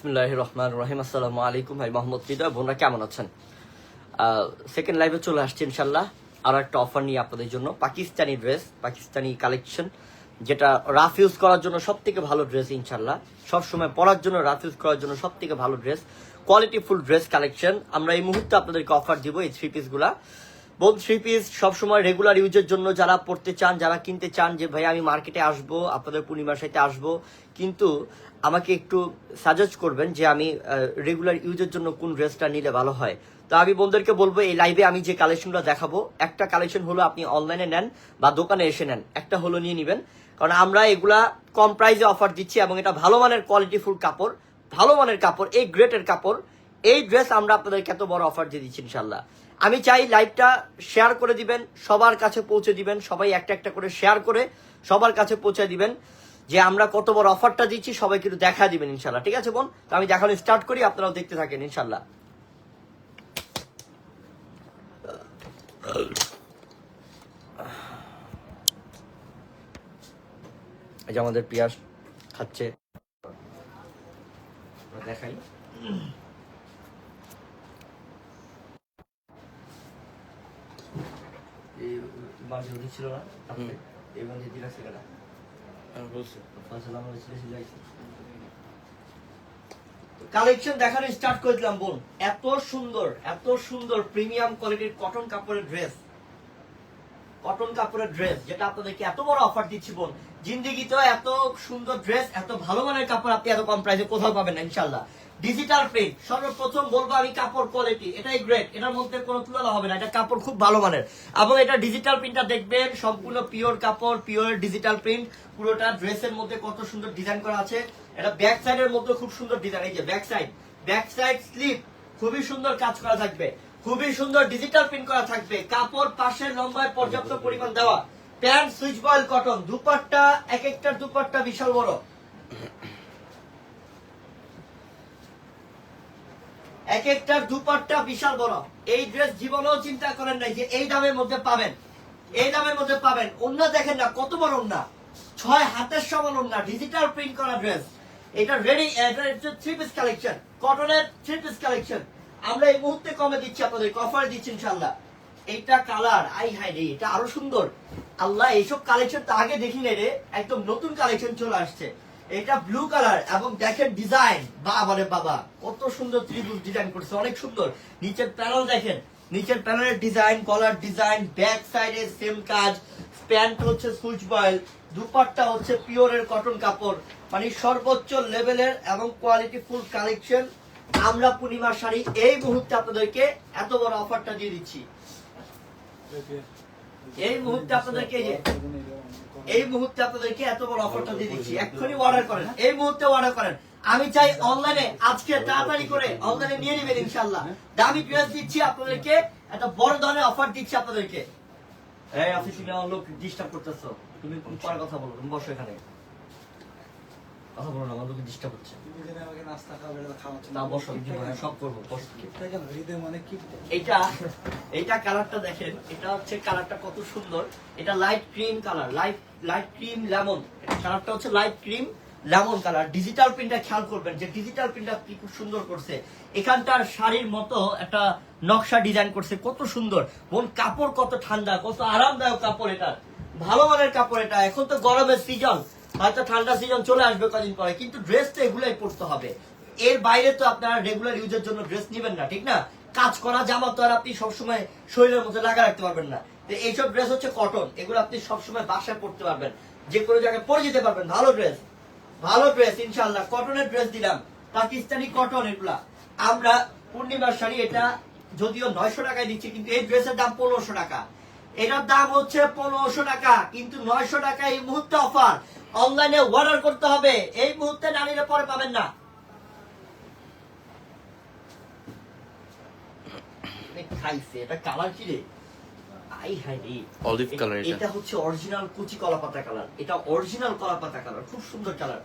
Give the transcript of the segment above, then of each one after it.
বিসমুল্লাহ রহমান রহিম। আসসালামু আলাইকুম ভাই, মোহাম্মদ হৃদয় বোনরা কেমন আছেন? সেকেন্ড লাইভে চলে আসছে ইনশাল্লাহ আরও একটা অফার নিয়ে আপনাদের জন্য। পাকিস্তানি ড্রেস পাকিস্তানি কালেকশন যেটা রাফ ইউজ করার জন্য সব থেকে ভালো ড্রেস ইনশাল্লাহ সবসময় পরার জন্য রাফ ইউজ করার জন্য সব থেকে ভালো dress quality full dress collection আমরা এই মুহূর্তে আপনাদেরকে অফার দিব এই থ্রি পিসগুলা বোন থ্রি পিস সবসময় রেগুলার ইউজের জন্য যারা পড়তে চান, যারা কিনতে চান যে, ভাই, আমি মার্কেটে আসব, আপনাদের পূর্ণিমার সাথে আসব। কিন্তু আমাকে একটু সাজেস্ট করবেন যে আমি রেগুলার ইউজের জন্য কোন ড্রেসটা নিলে ভালো হয়। তো আমি বন্ধুদেরকে বলব, এই লাইভে আমি যে কালেকশনটা দেখাবো, একটা কালেকশন হলো আপনি অনলাইনে নেন বা দোকানে এসে নেন, একটা হলো নিয়ে নেবেন। কারণ আমরা এগুলা কম প্রাইসে অফার দিচ্ছি এবং এটা ভালো মানের কোয়ালিটি ফুল কাপড়, ভালো মানের কাপড় এই গ্রেটের কাপড়। এই ড্রেস আমরা আপনাদেরকে এত বড় অফার দিয়ে দিচ্ছি ইনশাল্লাহ আমি চাই লাইভটা শেয়ার করে দিবেন, সবার কাছে পৌঁছে দিবেন, সবাই একটা একটা করে শেয়ার করে সবার কাছে পৌঁছে দিবেন। যে আমরা কত বড় অফারটা দিচ্ছি সবাই কিন্তু দেখা দিবেন ইনশাল্লাহ ঠিক আছে বোন? তো আমি দেখানো স্টার্ট করি আপনারাও দেখতে থাকেন ইনশাল্লাহ এই যে আমাদের পিয়াস খাচ্ছে। দেখাই। ছিল না? কেনা কালেকশন দেখানো স্টার্ট করে বোন। এত সুন্দর এত সুন্দর প্রিমিয়াম কোয়ালিটির কটন কাপড়ের ড্রেস কটন কাপড়ের ড্রেস যেটা আপনাদেরকে এত বড় অফার দিচ্ছি, বোন। জিন্দিগিতে এত সুন্দর ড্রেস এত ভালো মানের কাপড় আপনি এত কম প্রাইসে কোথাও পাবেন না, ইনশাল্লাহ। ডিজিটাল প্রিন্ট সর্বপ্রথম বলব আমি কাপড় কোয়ালিটি এটাই গ্রেট এটার মধ্যে কোনো তুলনা হবে না, এটা কাপড় খুব ভালো মানের। এবং এটা ডিজিটাল প্রিন্টটা দেখবেন, সম্পূর্ণ পিওর কাপড় পিওর ডিজিটাল প্রিন্ট পুরোটা ড্রেসের মধ্যে কত সুন্দর ডিজাইন করা আছে। এটা ব্যাক সাইডের মধ্যে খুব সুন্দর ডিজাইন এই যে back side back side slip খুবই সুন্দর কাজ করা থাকবে, খুবই সুন্দর ডিজিটাল প্রিন্ট করা থাকবে, কাপড় পাশে লম্বায় পর্যাপ্ত পরিমাণ দেওয়া। Pant Swiss voile cotton dupatta, এক একটা দুপাট্টা বিশাল বড়। এক একটার দুপাট্টা বিশাল বড়। এই ড্রেস জীবনেও চিন্তা করেন নাই যে এই দামের মধ্যে পাবেন। এই দামের মধ্যে পাবেন। অন্য দেখেন না, কত বড় অন্য ছয় হাতের সমান অন্য ডিজিটাল প্রিন্ট করা ড্রেস এটা রেডি থ্রি পিস কালেকশন কটনের থ্রি পিস কালেকশন আমরা এই মুহূর্তে কমে দিচ্ছি আপনাদের অফার দিচ্ছি ইনশাল্লাহ এইটা কালার আই হাই রে, এটা আরও সুন্দর। আল্লাহ, এইসব কালেকশন তো আগে দেখি রে, একদম নতুন কালেকশন চলে আসছে। এটা ব্লু কালার এবং দেখেন ডিজাইন রে বাবা, কত সুন্দর ত্রিভুজ ডিজাইন করছে, অনেক সুন্দর। নিচের প্যানেল দেখেন, নিচের প্যানেলের ডিজাইন কলার ডিজাইন ব্যাক সাইডে সেম কাজ। প্যান্ট হচ্ছে সুইচ বয়েল দুপাট্টা হচ্ছে পিওরের কটন কাপড়। মানে সর্বোচ্চ লেভেলের এবং কোয়ালিটি ফুল কালেকশন আমরা পূর্ণিমার শাড়ি এই মুহূর্তে আপনাদেরকে এত বড় অফারটা দিয়ে দিচ্ছি। এই মুহূর্তে আপনাদেরকে যে, এই মুহূর্তে আপনাদেরকে এত বড় অফারটা দিয়ে দিচ্ছি। এক্ষুনি অর্ডার করেন। এই মুহূর্তে অর্ডার করেন। আমি চাই অনলাইনে আজকে তাড়াতাড়ি করে অনলাইনে নিয়ে নেবেন ইনশাল্লাহ দামি ড্রেস দিচ্ছি আপনাদেরকে। একটা বড় ধরনের অফার দিচ্ছি আপনাদেরকে। এই আপনি শুনে আমার লোক ডিস্টার্ব করতেছ। তুমি পরে কথা বলো, তুমি বসো এখানে। ডিজিটাল প্রিন্টটা খেয়াল করবেন যে ডিজিটাল প্রিন্টটা কি খুব সুন্দর করছে। এখানটার শাড়ির মতো একটা নকশা ডিজাইন করছে, কত সুন্দর। বোন কাপড় কত ঠান্ডা, কত আরামদায়ক কাপড় এটা। ভালো মানের কাপড় এটা। এখন তো গরমের সিজন হয়তো ঠান্ডা সিজন চলে আসবে কদিন পরে, কিন্তু ড্রেস তো এগুলাই পড়তে হবে। এর বাইরে তো আপনারা রেগুলার ইউজের জন্য ড্রেস নেবেন না, ঠিক না? কাজ করা জামা তো আর আপনি সবসময় শরীরের মধ্যে লাগা রাখতে পারবেন না। এইসব ড্রেস হচ্ছে কটন এগুলো আপনি সবসময় বাসায় পড়তে পারবেন। যে কোনো জায়গায় পরে যেতে পারবেন, ভালো ড্রেস ভালো ড্রেস ইনশাল্লাহ কটনের ড্রেস দিলাম, পাকিস্তানি কটন এগুলা। আমরা পূর্ণিমার শাড়ি এটা যদিও নয়শো টাকায় দিচ্ছি, কিন্তু এই ড্রেসের দাম পনেরোশো টাকা। এটার দাম হচ্ছে পনেরোশো টাকা কিন্তু নয়শো টাকা এই মুহূর্তে অফার অনলাইনে অর্ডার করতে হবে। এই মুহূর্তে নারীরা পরে পাবেন না। খাইছে এটা কালার কি রে? আই হাই রে। Olive colour এটা। এটা হচ্ছে অরিজিনাল কচি কলা পাতা কালার এটা অরিজিনাল কলা পাতা কালার খুব সুন্দর কালার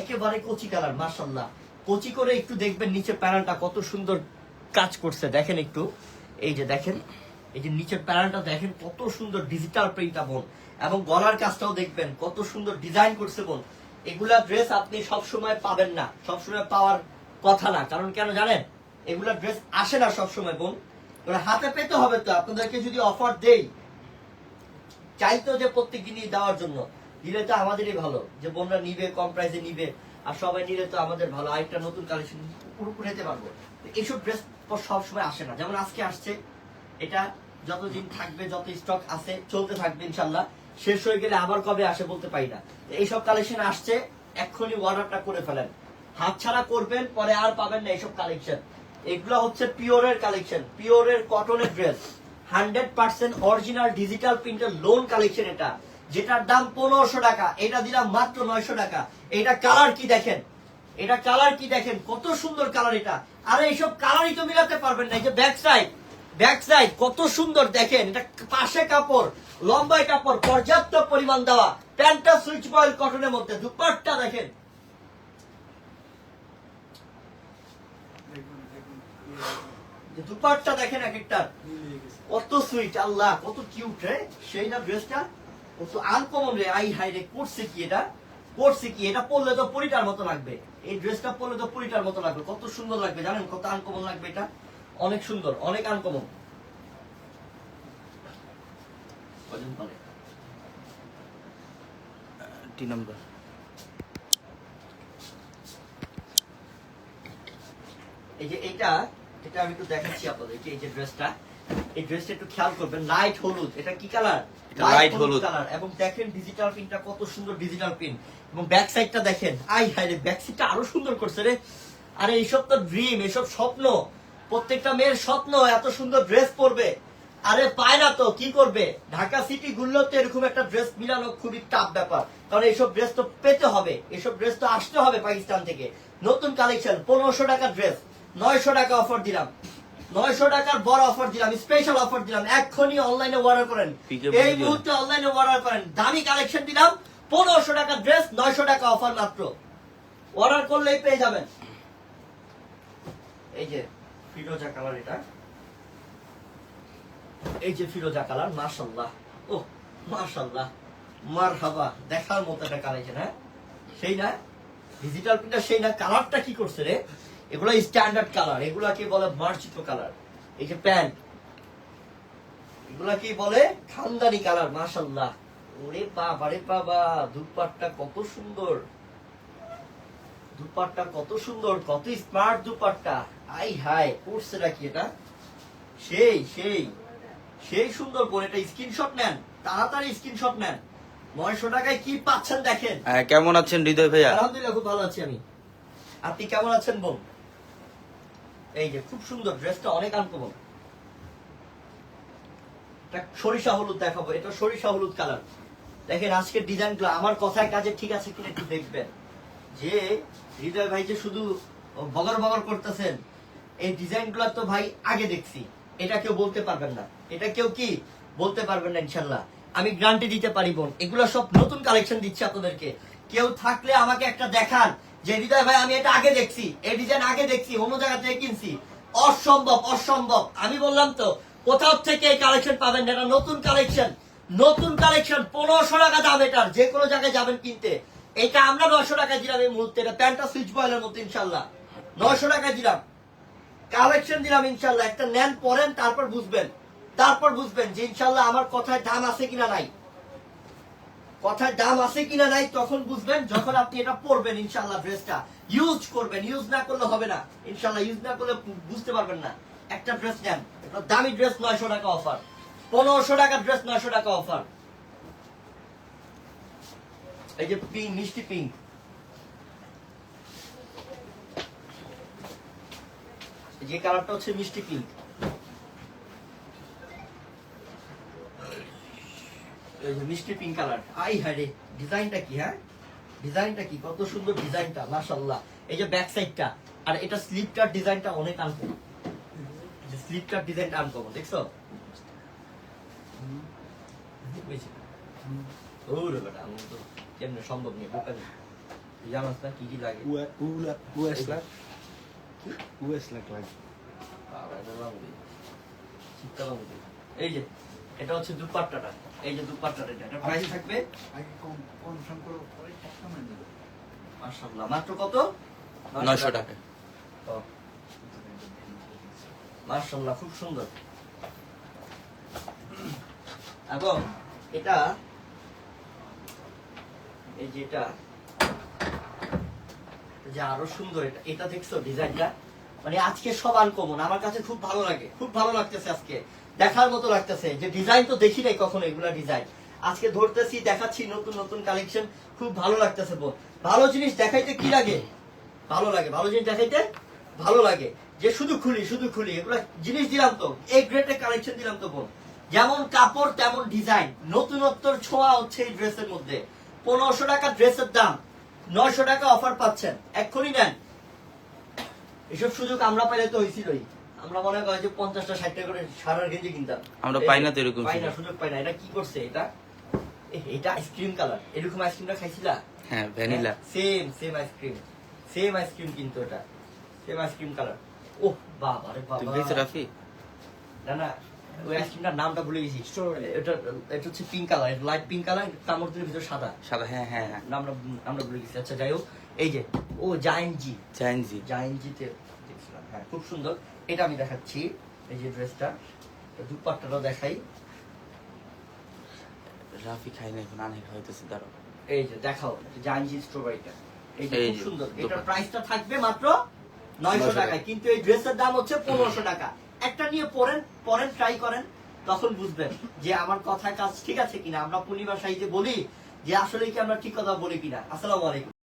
একেবারে কচি কালার মাশাআল্লাহ। কচি করে একটু দেখবেন নিচে প্যানেলটা কত সুন্দর কাজ করছে। দেখেন একটু। এই যে দেখেন। এই যে নিচের প্যানেলটা দেখেন কত সুন্দর ডিজিটাল প্রিন্টটা বোন। এবং গলার কাজটাও দেখবেন, কত সুন্দর ডিজাইন করছে বোন। এগুলা ড্রেস আপনি সব সময় পাবেন না সব সময় পাওয়ার কথা না। কারণ কেন জানেন? এগুলা ড্রেস আসে না সবসময় বোন। এবার হাতে পেতে হবে তো, আপনাদেরকে যদি অফার দেই চাইতো যে প্রত্যেক দিনই দেওয়ার জন্য, দিলে তো আমাদেরই ভালো। যে বোনরা নিবে, কম প্রাইসে নিবে, আর সবাই নিলে তো আমাদের ভালো। আরেকটা নতুন কালেকশন পুরোপুরি নিতে পারব। এইসব ড্রেস সব সময় আসে না। যেমন আজকে আসছে এটা যতদিন থাকবে, যত স্টক আছে, চলতে থাকবে ইনশাল্লাহ শেষ হয়ে গেলে আবার কবে আসে বলতে পারি না। এইসব কালেকশন আসছে, এক্ষুনি অর্ডারটা করে ফেলেন। হাত ছাড়া করবেন, পরে আর পাবেন না এইসব কালেকশন এগুলো হচ্ছে পিওরের কালেকশন পিওরের কটনের dress hundred percent original digital প্রিন্টের লোন কালেকশন এটা। যেটার দাম পনেরোশো টাকা, এটা দিলাম মাত্র নয়শো টাকা। এটা কালার কি দেখেন? এটা কালার কি দেখেন? কত সুন্দর কালার এটা। আরে এইসব কালারই তো মিলাতে পারবেন না, এই যে ব্যাক সাইড ব্যাক সাইড কত সুন্দর দেখেন। এটা পাশে কাপড় লম্বায় কাপড় পর্যাপ্ত পরিমাণ দেওয়া। প্যান্টটা সুইচ বয়েল কটনের মধ্যে দুপাট্টা দেখেন। দুপাট্টা দেখেন এক একটা। কত সুইট আল্লাহ কত কিউট রে সেই না ড্রেসটা কত আনকমন রে আই হাই রে করছে কি এটা? করছে কি? এটা পরলে তো পরিটার মতো লাগবে। এই ড্রেসটা পরলে তো পরিটার মতো লাগবে। কত সুন্দর লাগবে জানেন? কত আনকমন লাগবে এটা? অনেক সুন্দর অনেক আনকমন টি নাম্বার। এই যে এটা এটা আমি একটু দেখাচ্ছি আপনাদেরকে এই যে ড্রেসটা এই ড্রেসটা একটু খেয়াল করবেন লাইট হলুদ। এটা কি কালার Light হলুদ। কালার এবং দেখেন ডিজিটাল প্রিন্টটা কত সুন্দর ডিজিটাল প্রিন্ট এবং ব্যাক সাইডটা দেখেন আই হাই রে ব্যাক সাইডটা আরও সুন্দর করছে রে। আরে এইসব তো ড্রিম এসব স্বপ্ন। প্রত্যেকটা মেয়ের স্বপ্ন এত সুন্দর ড্রেস পরবে। আরে পায় না তো কি করবে? ঢাকা সিটি গুলোতে এরকম একটা ড্রেস মিলানো খুবই টাফ ব্যাপার। কারণ এইসব ড্রেস তো পেতে হবে। এসব ড্রেস তো আসতে হবে পাকিস্তান থেকে। নতুন কালেকশন পনেরোশো টাকার ড্রেস নয়শো টাকা অফার দিলাম। নয়শো টাকার বড় অফার দিলাম স্পেশাল অফার দিলাম। এক্ষুনি অনলাইনে অর্ডার করেন। এই মুহূর্তে অনলাইনে অর্ডার করেন। দামি কালেকশন দিলাম পনেরোশো টাকার ড্রেস নয়শো টাকা অফার মাত্র। অর্ডার করলেই পেয়ে যাবেন। এই যে। ফিরোজা কালার এটা। এই যে ফিরোজা কালার মাশাল্লাহ ও মাশাল্লাহ মার হাবা দেখার মতো একটা কালেকশন হ্যাঁ? সেই না ডিজিটাল প্রিন্টার সেই না কালারটা কি করছে রে? এগুলো স্ট্যান্ডার্ড কালার এগুলাকে বলে মার্জিত কালার এই যে প্যান্ট এগুলা কি বলে খানদানি কালার মাশাল্লাহ ওরে বাবা, রে বাবা, দুপাট্টা কত সুন্দর। দুপাট্টা কত সুন্দর, কত স্মার্ট দুপাট্টা। আই হাই পড়ছে নাকি এটা? সেই সেই সেই সুন্দর বোন এটা স্ক্রিনশট নেন তাড়াতাড়ি স্ক্রিনশট নেন। নয়শো টাকায় কি পাচ্ছেন দেখেন। হ্যাঁ কেমন আছেন হৃদয় ভাইয়া? আলহামদুলিল্লাহ খুব ভালো আছি আমি। আপনি কেমন আছেন বোন? এই যে খুব সুন্দর ড্রেসটা অনেক আনকমন এটা সরিষা হলুদ দেখাবো এটা সরিষা হলুদ কালার দেখেন আজকের ডিজাইনগুলো আমার কথায় কাজে ঠিক আছে কিনা একটু দেখবেন। যে হৃদয় ভাই যে শুধু বগর বগর করতেছেন এই ডিজাইনগুলো তো ভাই আগে দেখছি। এটা কেউ বলতে পারবেন না। এটা কেউ কি বলতে পারবেন না, ইনশাল্লাহ। আমি গ্যারান্টি দিতে পারি, বোন। এগুলো সব নতুন কালেকশন দিচ্ছি আপনাদেরকে। কেউ থাকলে আমাকে একটা দেখান যে, হৃদয় ভাই, আমি এটা আগে দেখছি। এই ডিজাইন আগে দেখছি, অন্য জায়গা থেকে কিনছি। অসম্ভব অসম্ভব। আমি বললাম তো, কোথাও থেকে এই কালেকশন পাবেন এটা নতুন কালেকশন। নতুন কালেকশন, পনেরোশো টাকা দাম এটার। যে কোনো জায়গায় যাবেন কিনতে। এটা আমরা নয়শো টাকা দিলাম এই মুহূর্তে। এটা প্যান্টটা সুইচ বয়েলের মতো, ইনশাল্লাহ। নয়শো টাকা দিলাম। কালেকশন দিলাম ইনশাল্লাহ একটা নেন, পরেন, তারপর বুঝবেন। তারপর বুঝবেন যে ইনশাল্লাহ আমার কথায় দাম আছে কিনা নাই। কথায় দাম আছে কিনা নাই, তখন বুঝবেন যখন আপনি এটা পরবেন ইনশাল্লাহ ড্রেসটা ইউজ করবেন ইউজ না করলে হবে না। ইনশাল্লাহ ইউজ না করলে বুঝতে পারবেন না। একটা ড্রেস নেন। দামি ড্রেস নয়শো টাকা অফার পনেরোশো টাকা ড্রেস নয়শো টাকা অফার এই যে পিঙ্ক মিষ্টি পিঙ্ক যে কালারটা হচ্ছে মিষ্টি পিঙ্ক মিষ্টি পিঙ্ক কালার। আই হ্যাঁ ডিজাইনটা কি হ্যাঁ? ডিজাইনটা কি কত সুন্দর ডিজাইনটা মাশাল্লাহ এই যে ব্যাক সাইডটা আর এটা স্লিপটার ডিজাইনটা অনেক আনকমন স্লিপটার ডিজাইনটা আনকমন দেখছ? কেমনে সম্ভব নেই জানাস না কি কি লাগে? ওয়েস্টলাক ওয়েস্টলাক লাগে। এটা বাবুরি। চিত্তা বাবুরি। এই যে এটা হচ্ছে দুপাট্টাটা। এই যে দুপাট্টাটা এটা এটা প্রাইস থাকবে? মাশাআল্লাহ মাত্র কত? নয়শো টাকা। মার্শাল্লাহ খুব সুন্দর। এবং এটা এই যেটা যে আরও সুন্দর এটা। এটা দেখছ ডিজাইনটা? মানে আজকে সবার কমন আমার কাছে খুব ভালো লাগে। খুব ভালো লাগতেছে আজকে। দেখার মতো লাগতেছে। যে ডিজাইন তো দেখি নাই কখনো এগুলা ডিজাইন। আজকে ধরতেছি, দেখাচ্ছি নতুন নতুন কালেকশন। খুব ভালো লাগতেছে বোন। ভালো জিনিস দেখাইতে কি লাগে? ভালো লাগে। ভালো জিনিস দেখাইতে ভালো লাগে। যে শুধু খুলি শুধু খুলি। এগুলা জিনিস দিলাম তো। এই গ্রেটের কালেকশন দিলাম তো বোন। যেমন কাপড়, তেমন ডিজাইন। নতুনত্বর ছোঁয়া হচ্ছে এই ড্রেসের মধ্যে। পনেরোশো টাকা ড্রেসের দাম। নয়শো টাকা অফার পাচ্ছেন। এক্ষুনি নেন। এসব সুযোগ আমরা পাইলে তো হয়েছিলই। আমরা মনে করি যে পঞ্চাশটা ষাট টাকা করে সারার গেঞ্জি কিনতাম। আমরা পাই না তো এরকম পাই না সুযোগ। পাই না। এটা কি করছে এটা? এটা আইসক্রিম কালার এরকম আইসক্রিমটা খাইছিলা? হ্যাঁ vanilla same same ice cream same ice cream কিন্তু এটা। সেম আইসক্রিম কালার ওহ বাবা। রে তুমি বাবা দেখছ রাফি? না না ওই আইসক্রিমটার নামটা ভুলে গেছি। এটা এটা হচ্ছে pink colour light pink colour কামড়ের ভিতর সাদা। সাদা হ্যাঁ হ্যাঁ হ্যাঁ। নামটা নামটা ভুলে গেছি। আচ্ছা যাই হোক এই যে ও জায়েন্ট জি চাইনজি জায়েন্ট জিতে দেখছিলাম হ্যাঁ খুব সুন্দর। এটা আমি দেখাচ্ছি এই যে ড্রেসটা দুপাট্টাটাও দেখাই। রাফি খাই না এখন আনে হইতেছে দাঁড়াও। এই যে দেখাও জায়েন্ট জি স্ট্রবেরিটা এই যে খুব সুন্দর। দোপাট্টা। প্রাইসটা থাকবে মাত্র নয়শো 900 টাকায় কিন্তু এই ড্রেসের দাম হচ্ছে পনেরোশো টাকা। একটা নিয়ে পড়েন পড়েন ট্রাই করেন, তখন বুঝবেন যে আমার কথা কাজ ঠিক আছে কিনা। আমরা পূর্ণিমা যে বলি যে আসলে কি আমরা ঠিক কথা বলি কিনা। আসসালামু আলাইকুম।